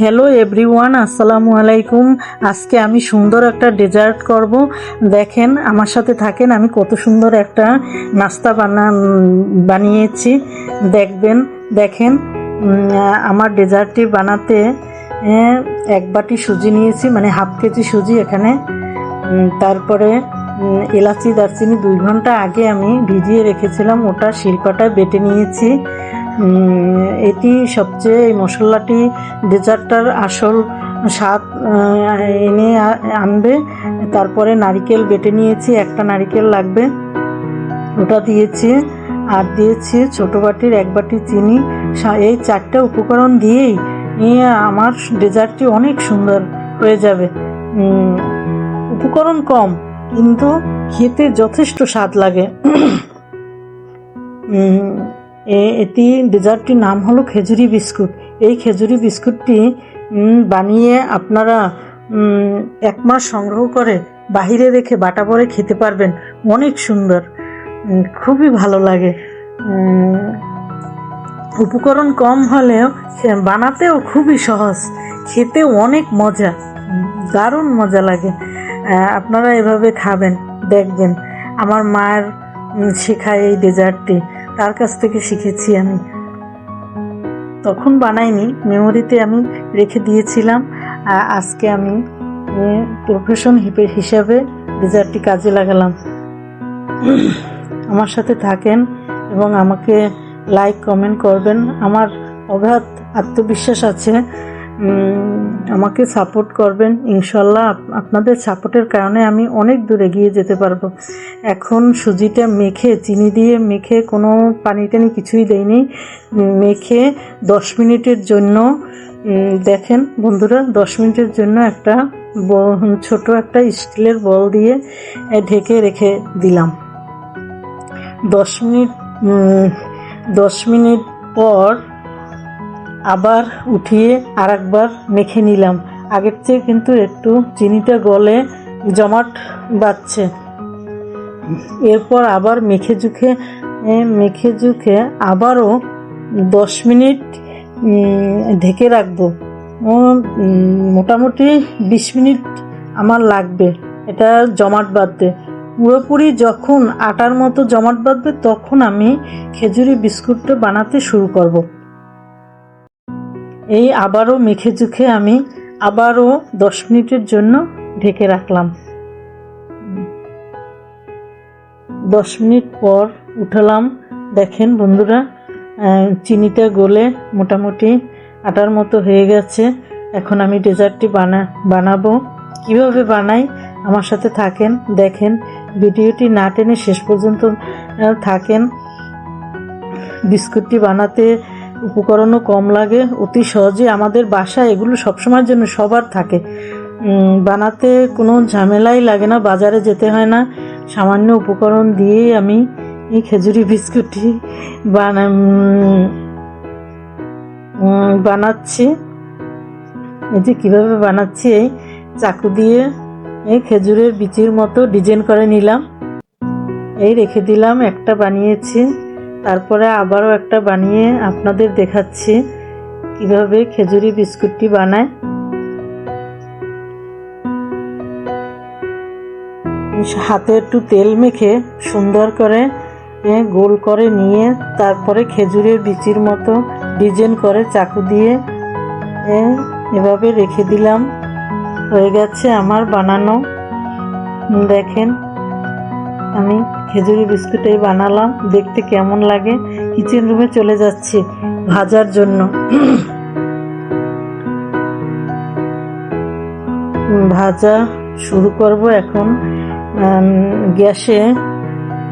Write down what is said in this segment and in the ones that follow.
Hello everyone আসসালামু আলাইকুম আজকে আমি সুন্দর একটা ডেজার্ট করব। দেখেন, আমার সাথে থাকেন, আমি কত সুন্দর একটা নাস্তা বানা বানিয়েছি। দেখবেন, দেখেন আমার ডেজার্টটি বানাতে এক বাটি সুজি নিয়েছি মানে হাফ কেজি সুজি এখানে। তারপরে এলাচি, দারচিনি দুই ঘণ্টা আগে আমি ভিজিয়ে রেখেছিলাম, ওটা শিল্পাটায় বেটে নিয়েছি। এটি সবচেয়ে এই মশলাটি ডেজার্টটার আসল স্বাদ এনে আনবে। তারপরে নারিকেল বেটে নিয়েছি, একটা নারিকেল লাগবে। ওটা দিয়েছি, আর দিয়েছি ছোট বাটির এক বাটি চিনি। এই চারটা উপকরণ দিয়েই নিয়ে আমার ডেজার্টটি অনেক সুন্দর হয়ে যাবে। উপকরণ কম, কিন্তু খেতে যথেষ্ট স্বাদ লাগে। এটি ডেজার্টটির নাম হলো খেজুরি বিস্কুট। এই খেজুরি বিস্কুটটি বানিয়ে আপনারা এক মাস সংগ্রহ করে বাহিরে রেখে বাটা পরে খেতে পারবেন। অনেক সুন্দর। খুবই ভালো লাগে। উপকরণ কম হলেও বানাতেও খুবই সহজ। খেতেও অনেক মজা। দারুণ মজা লাগে। আপনারা এভাবে খাবেন, দেখবেন। আমার মায়ের শেখায় এই ডেজার্টটি। তার কাছ থেকে শিখেছি আমি। তখন বানাইনি মেমোরিতে আমি রেখে দিয়েছিলাম। আজকে আমি প্রফেশন হিপের হিসাবে ডেজার্টটি কাজে লাগালাম। আমার সাথে থাকেন এবং আমাকে লাইক কমেন্ট করবেন। আমার অগাধ আত্মবিশ্বাস আছে। আমাকে সাপোর্ট করবেন। ইনশাল্লাহ আপ- আপনাদের সাপোর্টের কারণে আমি অনেক দূর এগিয়ে যেতে পারব। এখন সুজিটা মেখে, চিনি দিয়ে মেখে, কোনো পানি টানি কিছুই দেয়নি মেখে দশ মিনিটের জন্য দেখেন বন্ধুরা, দশ মিনিটের জন্য একটা ছোট একটা স্টিলের বল দিয়ে ঢেকে রেখে দিলাম। দশ মিনিট দশ মিনিট পর আবার উঠিয়ে আরেকবার মেখে নিলাম। আগের চেয়ে কিন্তু একটু চিনিটা গলে জমাট বাচ্ছে এরপর আবার মেখে জুখে মেখে জুখে আবারও দশ মিনিট ঢেকে রাখব। মোটামুটি বিশ মিনিট আমার লাগবে এটা জমাট বাঁধতে। পুরোপুরি যখন আটার মতো জমাট বাঁধবে তখন আমি খেজুরি বিস্কুটটা বানাতে শুরু করব। এই আবারও মেখে জুখে আমি আবারও দশ মিনিটের জন্য ঢেকে রাখলাম। দশ মিনিট পর উঠালাম। দেখেন বন্ধুরা চিনিটা গলে মোটামুটি আটার মতো হয়ে গেছে। এখন আমি ডেজার্টটি বানা, বানাবো। কীভাবে বানাই আমার সাথে থাকেন, দেখেন। ভিডিওটি না টেনে শেষ পর্যন্ত থাকেন। বিস্কুটটি বানাতে উপকরণও কম লাগে, অতি সহজে আমাদের বাসায় এগুলো সবসময়ের জন্য সবার থাকে। বানাতে কোনো ঝামেলাই লাগে না, বাজারে যেতে হয় না। সামান্য উপকরণ দিয়েই আমি এই খেজুরি বিস্কুটটি বানাচ্ছি। এই যে কীভাবে বানাচ্ছি, এই চাকু দিয়ে এই খেজুরের বিচির মতো ডিজাইন করে নিলাম। এই রেখে দিলাম, একটা বানিয়েছি। তারপরে আবারও একটা বানিয়ে আপনাদের দেখাচ্ছি। কীভাবে খেজুরি বিস্কুটটি বানায়। হাতে একটু তেল মেখে সুন্দর করে গোল করে নিয়ে তারপরে খেজুরের বিচির মতো ডিজাইন করে চাকু দিয়ে এভাবে রেখে দিলাম। হয়ে গেছে আমার বানানো। দেখেন আমি খেজুরি বিস্কুটই বানালাম, দেখতে কেমন লাগে? কিচেন রুমে চলে যাচ্ছি ভাজার জন্য। ভাজা শুরু করব এখন। গ্যাসে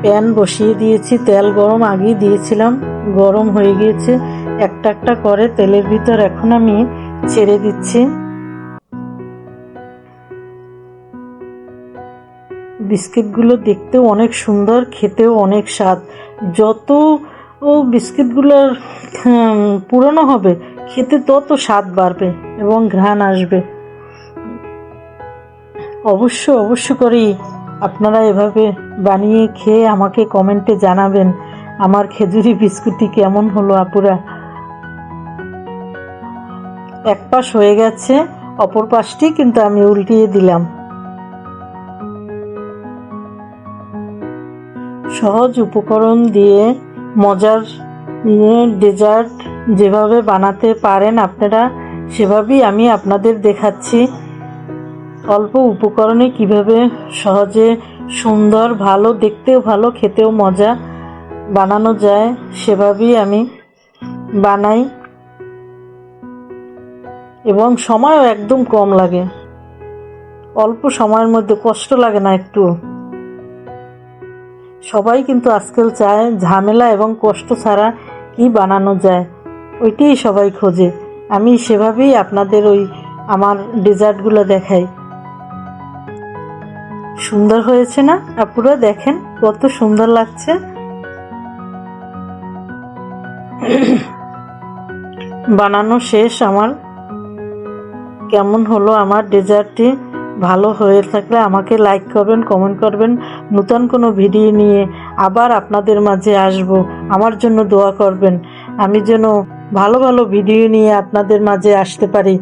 প্যান বসিয়ে দিয়েছি, তেল গরম আগেই দিয়েছিলাম, গরম হয়ে গিয়েছে। একটা একটা করে তেলের ভিতর এখন আমি ছেড়ে দিচ্ছি। বিস্কিটগুলো দেখতেও অনেক সুন্দর, খেতেও অনেক স্বাদ। যত ও বিস্কিটগুলোর পুরনো হবে, খেতে তত স্বাদ বাড়বে এবং ঘ্রাণ আসবে। অবশ্য অবশ্য করেই আপনারা এভাবে বানিয়ে খেয়ে আমাকে কমেন্টে জানাবেন, আমার খেজুরি বিস্কুটটি কেমন হলো আপুরা? এক পাশ হয়ে গেছে, অপর পাশটি কিন্তু আমি উল্টিয়ে দিলাম। সহজ উপকরণ দিয়ে মজার ডেজার্ট যেভাবে বানাতে পারেন আপনারা, সেভাবেই আমি আপনাদের দেখাচ্ছি। অল্প উপকরণে কীভাবে সহজে সুন্দর, ভালো, দেখতেও ভালো, খেতেও মজা বানানো যায়, সেভাবেই আমি বানাই। এবং সময়ও একদম কম লাগে। অল্প সময়ের মধ্যে কষ্ট লাগে না একটু। সবাই কিন্তু আজকাল চায় ঝামেলা এবং কষ্ট ছাড়া কি বানানো যায়। ওইটাই সবাই খোঁজে। আমি সেভাবেই আপনাদের ওই আমার ডেজার্টগুলো দেখাই। সুন্দর হয়েছে না? আপুরা দেখেন, কত সুন্দর লাগছে। বানানো শেষ আমার। কেমন হলো আমার ডেজার্টটি? ভালো হয়ে থাকলে আমাকে লাইক করবেন কমেন্ট করবেন। নতুন কোনো ভিডিও নিয়ে আবার আপনাদের মাঝে আসব। আমার জন্য দোয়া করবেন। আমি যেন ভালো ভালো ভিডিও নিয়ে আপনাদের মাঝে আসতে পারি।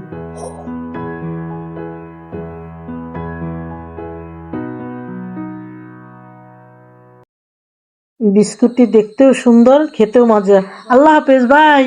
বিস্কুটটি দেখতেও সুন্দর, খেতেও মজা। আল্লাহ হাফেজ ভাই